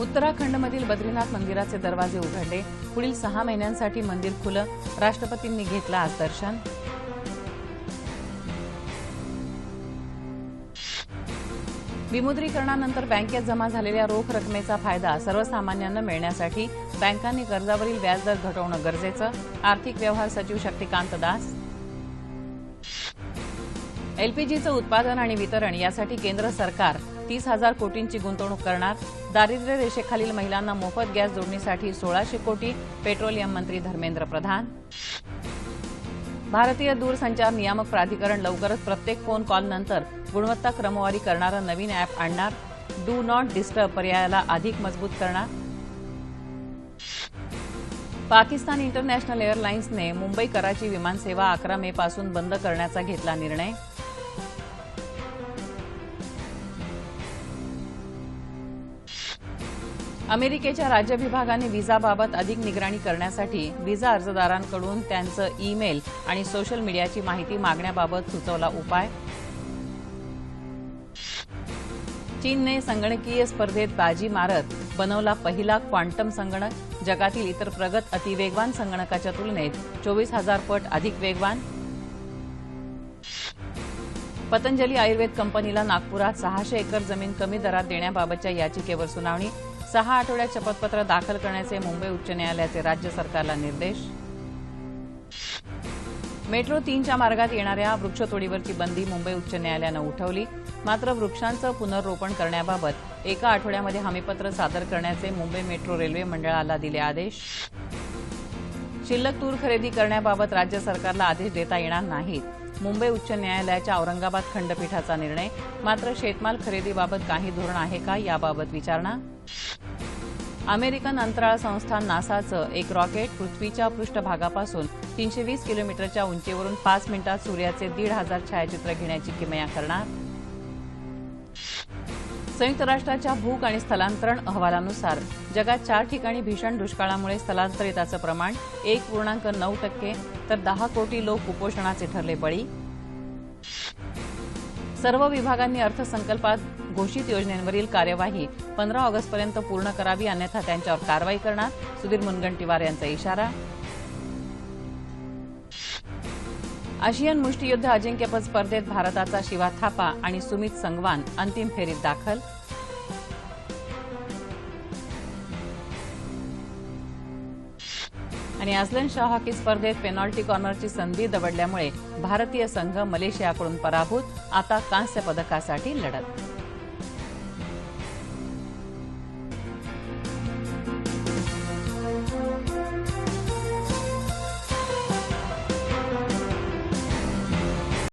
उत्तराखंडमधील बद्रीनाथ मंदिराचे दरवाजे उघडले. पुढील सहा महिन्यांसाठी मंदिर खुलं. राष्ट्रपतींनी घेतलं आज दर्शन. विमुद्रीकरणानंतर बँकेत जमा झालेल्या रोख रकमेचा फायदा सर्वसामान्यांना मिळण्यासाठी बँकांनी कर्जावरील व्याजदर घटवणं गरजेचं. आर्थिक व्यवहार सचिव शक्तिकांत दास. एलपीजीचं उत्पादन आणि वितरण यासाठी केंद्र सरकार तीस हजार कोटींची गुंतवणूक करणार. दारिद्र्य रेषेखालील महिलांना मोफत गॅस जोडणीसाठी सोळाशे कोटी पेट्रोलियम मंत्री धर्मेंद्र प्रधान. भारतीय दूरसंचार नियामक प्राधिकरण लवकरच प्रत्येक फोन कॉलनंतर गुणवत्ता क्रमवारी करणारं नवीन अॅप आणणार. डू नॉट डिस्टर्ब पर्यायाला अधिक मजबूत करणार. पाकिस्तान इंटरनॅशनल एअरलाइन्सने मुंबई कराची विमानसेवा अकरा मे पासून बंद करण्याचा घेतला निर्णय. अमेरिकेच्या राज्य विभागाने व्हिसाबाबत अधिक निगराणी करण्यासाठी व्हिसा अर्जदारांकडून त्यांचं ईमेल आणि सोशल मीडियाची माहिती मागण्याबाबत सुचवला उपाय. चीनने संगणकीय स्पर्धेत बाजी मारत बनवला पहिला क्वांटम संगणक. जगातील इतर प्रगत अतिवेगवान संगणकाच्या तुलनेत चोवीस हजार पट अधिक वेगवान. पतंजली आयुर्वेद कंपनीला नागपुरात सहाशे एकर जमीन कमी दरात देण्याबाबतच्या याचिकेवर सुनावणी सहा आठवड्यात शपथपत्र दाखल करण्याचे मुंबई उच्च न्यायालयाचे राज्य सरकारला निर्देश. मेट्रो तीनच्या मार्गात येणाऱ्या वृक्षतोडीवरची बंदी मुंबई उच्च न्यायालयानं उठवली. मात्र वृक्षांचं पुनर्रोपण करण्याबाबत एका आठवड्यामध्ये हमीपत्र सादर करण्याचे मुंबई मेट्रो रेल्वे मंडळाला दिले आदेश. शिल्लक तूर खरेदी करण्याबाबत राज्य सरकारला आदेश देता येणार नाहीत. मुंबई उच्च न्यायालयाच्या औरंगाबाद खंडपीठाचा निर्णय. मात्र शेतमाल खरेदीबाबत काही धोरण आहे का याबाबत विचारणा? अमेरिकन अंतराळ संस्था नासाचं एक रॉकेट पृथ्वीच्या पृष्ठभागापासून तीनशे वीस किलोमीटरच्या उंचीवरून पाच मिनिटात सूर्याचे दीड हजार छायाचित्र घेण्याची किमया करणार. संयुक्त राष्ट्राच्या भूक आणि स्थलांतरण अहवालानुसार जगात चार ठिकाणी भीषण दुष्काळामुळे स्थलांतरिताचं प्रमाण एक पूर्णांक नऊ टक्के तर दहा कोटी लोक कुपोषणाचे ठरले बळी. सर्व विभागांनी अर्थसंकल्पात घोषित योजनेवरील कार्यवाही पंधरा ऑगस्टपर्यंत पूर्ण करावी अन्यथा त्यांच्यावर कारवाई करणार सुधीर मुनगंटीवार यांचा इशारा. आशियन मुष्टियुद्ध अजिंक्यपद स्पर्धेत भारताचा शिवा थापा आणि सुमित संगवान अंतिम फेरीत दाखल. आणि अझलन शाह हॉकी स्पर्धेत पेनॉल्टी कॉर्नरची संधी दवडल्यामुळे भारतीय संघ मलेशियाकडून पराभूत आता कांस्य पदकासाठी लढत.